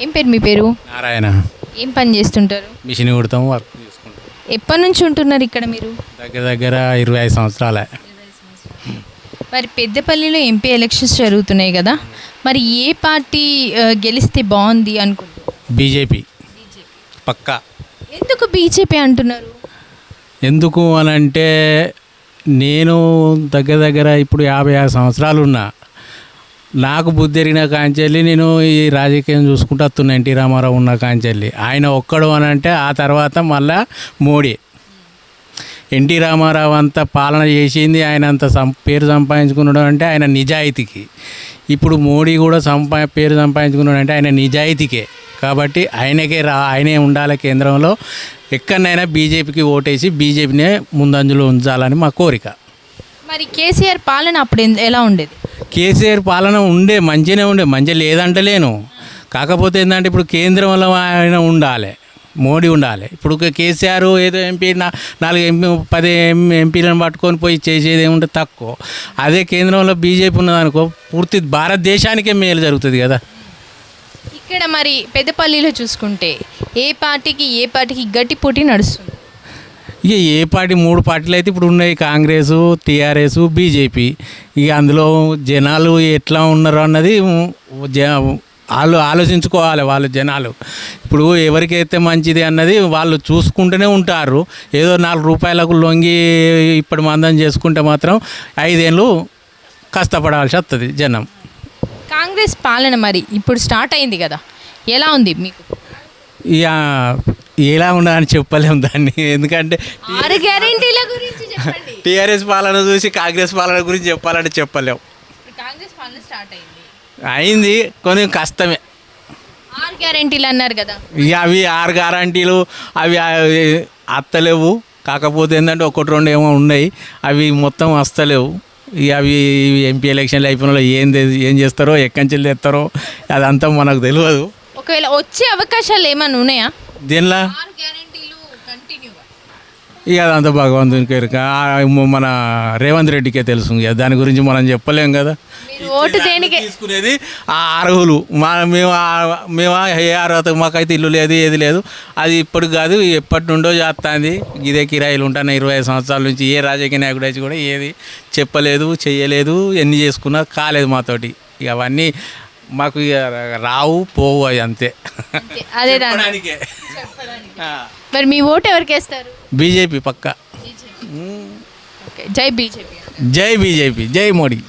ఏం పేరు మీ పేరు? నారాయణ. ఏం పని చేస్తుంటారు? మిషన్ కుడతాం వర్క్ చేసుకుంటాం ఎప్పటి నుంచి ఉంటున్నారు ఇక్కడ మీరు? దగ్గర దగ్గర ఇరవై ఐదు సంవత్సరాలే. మరి పెద్దపల్లిలో ఎంపీ ఎలక్షన్స్ జరుగుతున్నాయి కదా? మరి ఏ పార్టీ ఆ, గెలిస్తే బాగుంది అనుకుంటున్నారు? బీజేపీ. పక్కా. ఎందుకు బీజేపీ అంటున్నారు? ఎందుకు అని అంటే నేను దగ్గర దగ్గర ఇప్పుడు యాభై ఆరు సంవత్సరాలు ఉన్నా. నాకు బుద్ధి ఎరిగిన కాంచెల్లి నేను ఈ రాజకీయం చూసుకుంటూ వస్తున్నా ఎన్టీ రామారావు ఉన్న కాంచెల్లి. ఆయన ఒక్కడు అని అంటే ఆ తర్వాత మళ్ళా మోడీ. ఎన్టీ రామారావు అంత పాలన చేసింది ఆయన అంత సం పేరు సంపాదించుకున్నాడు అంటే ఆయన నిజాయితీకి. ఇప్పుడు మోడీ కూడా సంపా పేరు సంపాదించుకున్నాడు అంటే ఆయన నిజాయితీకే. కాబట్టి ఆయనకే రా ఆయనే ఉండాలి కేంద్రంలో. ఎక్కడనైనా బీజేపీకి ఓటేసి బీజేపీనే ముందంజలో ఉంచాలని మా కోరిక. మరి కేసీఆర్ పాలన అప్పుడు ఎలా ఉండేది? కేసీఆర్ పాలన ఉండే మంచిగానే ఉండే మంచిగా లేదంటలేను. కాకపోతే ఏంటంటే ఇప్పుడు కేంద్రంలో ఆయన ఉండాలి మోడీ ఉండాలి. ఇప్పుడు కేసీఆర్ ఏదో ఎంపీ నాలుగు ఎంపీ పది ఎం- ఎంపీలను పట్టుకొని పోయి చేసేది ఏముంటే తక్కువ. అదే కేంద్రంలో బీజేపీ ఉన్నదనుకో పూర్తి భారతదేశానికే మేలు జరుగుతుంది కదా. ఇక్కడ మరి పెద్దపల్లిలో చూసుకుంటే ఏ పార్టీకి ఏ పార్టీకి గట్టి పోటీ నడుస్తుంది? ఇక ఏ పార్టీ మూడు పార్టీలు అయితే ఇప్పుడు ఉన్నాయి. Congress TRS BJP. ఇక అందులో జనాలు ఎట్లా ఉన్నారు అన్నది జ వాళ్ళు ఆలోచించుకోవాలి వాళ్ళు జనాలు. ఇప్పుడు ఎవరికైతే మంచిది అన్నది వాళ్ళు చూసుకుంటూనే ఉంటారు. ఏదో నాలుగు రూపాయలకు లొంగి ఇప్పుడు మందం చేసుకుంటే మాత్రం ఐదేళ్ళు కష్టపడాల్సి వస్తుంది జనం. కాంగ్రెస్ పాలన మరి ఇప్పుడు స్టార్ట్ అయింది కదా. ఎలా ఉంది మీకు? ఎలా ఉండాలని చెప్పలేము దాన్ని. ఎందుకంటే టీఆర్ఎస్ పాలన చూసి కాంగ్రెస్ పాలన గురించి చెప్పాలంటే చెప్పలేము కాంగ్రెస్ పాలన స్టార్ట్ అయింది. కొంచెం కష్టమే. ఆరు గ్యారెంటీలు అన్నారు కదా. ఇక అవి ఆరు గ్యారంటీలు అవి అత్తలేవు. కాకపోతే ఏంటంటే ఒకటి రెండు ఏమో ఉన్నాయి. అవి మొత్తం వస్తలేవు ఇక అవి ఎంపీ ఎలక్షన్లు అయిపోయిన ఏం తె- ఏం చేస్తారో ఎక్కడి నుంచి తెస్తారో అదంతా మనకు తెలియదు. ఒకవేళ వచ్చే అవకాశాలు ఏమైనా ఉన్నాయా? దీనిలో? ఆరు గ్యారెంటీలు కంటిన్యూగా ఇక అదంతా భగవంతునికి ఎరుక. ఆ మన రేవంత్ రెడ్డికే తెలుసు. ఇక దాని గురించి మనం చెప్పలేం కదా. మీరు ఓటు దేనికి తీసుకునేది ఆ అర్హులు. మా మేము మేము ఏ అర్హత మాకైతే ఇల్లు లేదు ఏది లేదు. అది ఇప్పుడు కాదు ఎప్పటి నుండో చేస్తుంది. ఇదే కిరాయిలు ఉంటాను ఇరవై ఐదు సంవత్సరాల నుంచి ఏ రాజకీయ నాయకుడు వచ్చి కూడా ఏది చెప్పలేదు చెయ్యలేదు ఎన్ని చేసుకున్నా కాలేదు మాతోటి. ఇక అవన్నీ మాకు ఇక రావు పోవు అవి అంతే. అంతే, అదే దాని. చెప్పడానికే. ఆ. మరి మీ ఓటు ఎవరికి వేస్తారు? బీజేపీ పక్క. ఓకే. జై బీజేపీ. జై బీజేపీ జై మోడీ.